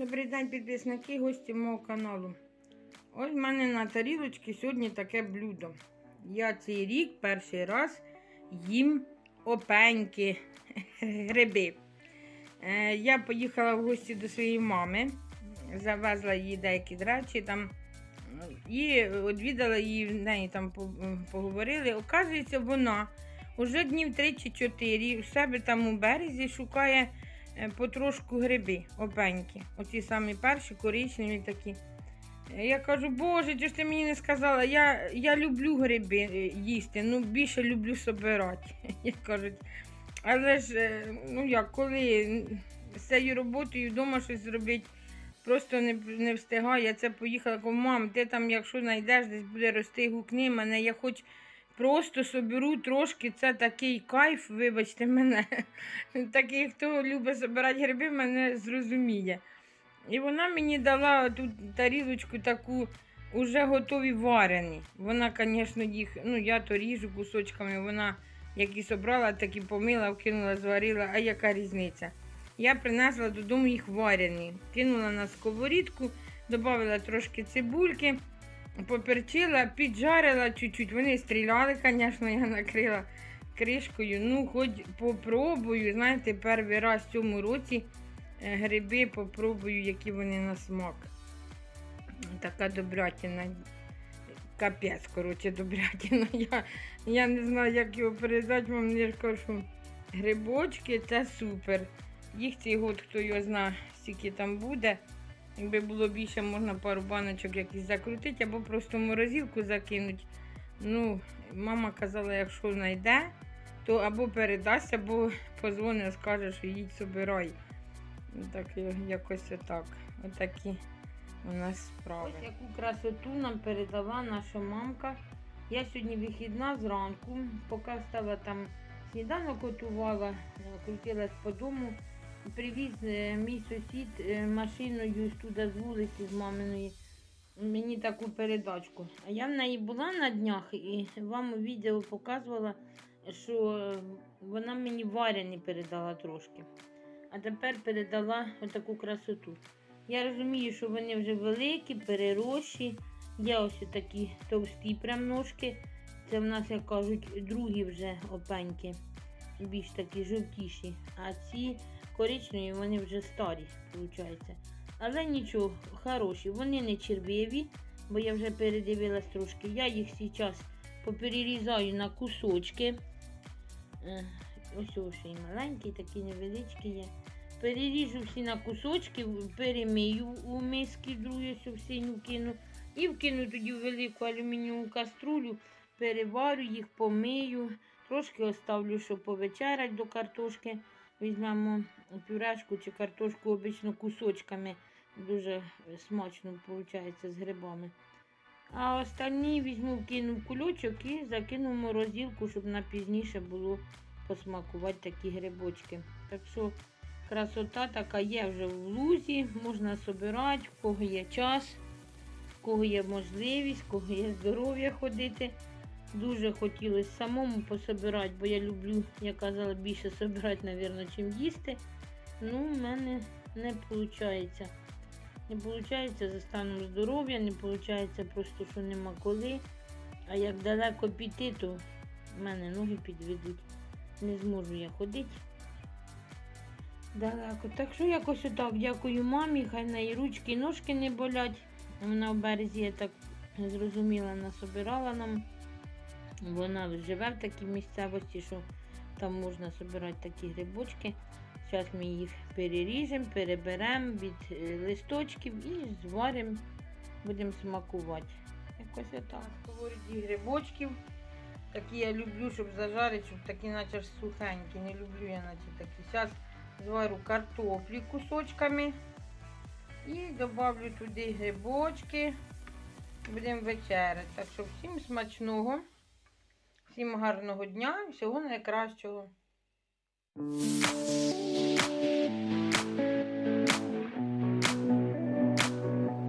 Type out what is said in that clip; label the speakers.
Speaker 1: Добрий день, підписники, гості мого каналу. Ось в мене на тарілочці сьогодні таке блюдо. Я цей рік перший раз їм опеньки, гриби. Е, я поїхала в гості до своєї мами, завезла їй деякі речі там і відвідала її, в неї там поговорили. Оказується, вона уже днів 3 чи 4 в себе там у березі шукає потрошку гриби, опеньки. Оці самі перші, коричневі такі. Е, Я кажу, боже, чого ж ти мені не сказала? Я, я люблю гриби е, їсти, ну більше люблю собирати. Як кажуть. Але ж, е, ну як, коли з цією роботою вдома щось зробити, просто не, не встигаю. Я це поїхала, кажу, мам, ти там, якщо знайдеш, десь буде рости, гукни мене, я хоч просто соберу трошки, це такий кайф, вибачте мене. Такий, хто любить збирати гриби, мене зрозуміє. І вона мені дала тут тарілочку таку уже готові варені. Вона, звісно, їх, ну я то ріжу кусочками, вона які собрала, так і помила, вкинула, зварила, а яка різниця? Я принесла додому їх варені, кинула на сковорідку, додала трошки цибульки, поперчила, піджарила чуть-чуть. Вони стріляли, звісно, я накрила кришкою. Ну, хоч попробую, знаєте, перший раз в цьому році е, гриби попробую, які вони на смак. Така добрятина. Капець, коротше, добрятина. Я, я не знаю, як його передати вам. Ж кажу, грибочки це супер. Їх цей год, хто його знає, скільки там буде. Якби було більше, можна пару баночок якісь закрутити або просто в морозилку закинути. Ну, мама казала, якщо знайде, то або передасть, або позвонить, скаже, що їдь собирай. Ну, Так якось отак. Отакі у нас справи. Ось яку красоту нам передала наша мамка. Я сьогодні вихідна зранку, поки стала там сніданок готувала, крутилась по дому. Привіз е, мій сусід е, машиною туди з вулиці з маминої мені таку передачку. А я в неї була на днях і вам у відео показувала, що е, вона мені варені передала трошки. А тепер передала отаку красоту. Я розумію, що вони вже великі, перерощі. Є ось такі товсті прям ножки. Це в нас, як кажуть, другі вже опеньки, більш такі жовтіші. А ці коричневі, вони вже старі, виходить. Але нічого, хороші. Вони не червиві, бо я вже передивилась трошки. Я їх зараз поперерізаю на кусочки. Е, Ось ось і маленькі, такі невеличкі є. Переріжу всі на кусочки, перемию у миски, другу синю кину. І вкину тоді в велику алюмінієву каструлю, переварю їх, помию, трошки оставлю, щоб повечерять до картошки. Візьмемо пюрешку чи картошку обично кусочками. Дуже смачно виходить з грибами. А останні візьму, вкину в кульочок і закину в морозилку, щоб на пізніше було посмакувати такі грибочки. Так що красота така є вже в лузі, можна собирати, в кого є час, в кого є можливість, в кого є здоров'я ходити. Дуже хотілося самому пособирати, бо я люблю, я казала, більше собирати, мабуть, чим їсти. Ну, в мене не виходить. Не виходить за станом здоров'я, не виходить просто, що нема коли. А як далеко піти, то в мене ноги підведуть. Не зможу я ходити. Далеко. Так що якось отак дякую мамі, хай в неї ручки і ножки не болять. Вона в березі, я так зрозуміла, насобирала нам. Вона живе в такій місцевості, що там можна збирати такі грибочки. Зараз ми їх переріжемо, переберемо від е, листочків і зваримо, будемо смакувати. Якось отак. Сковоріді грибочків. Такі я люблю, щоб зажарити, щоб такі наче ж сухенькі. Не люблю я наче такі. Зараз зварю картоплі кусочками і додавлю туди грибочки. Будемо вечеряти. Так що всім смачного. Всім гарного дня і всього найкращого.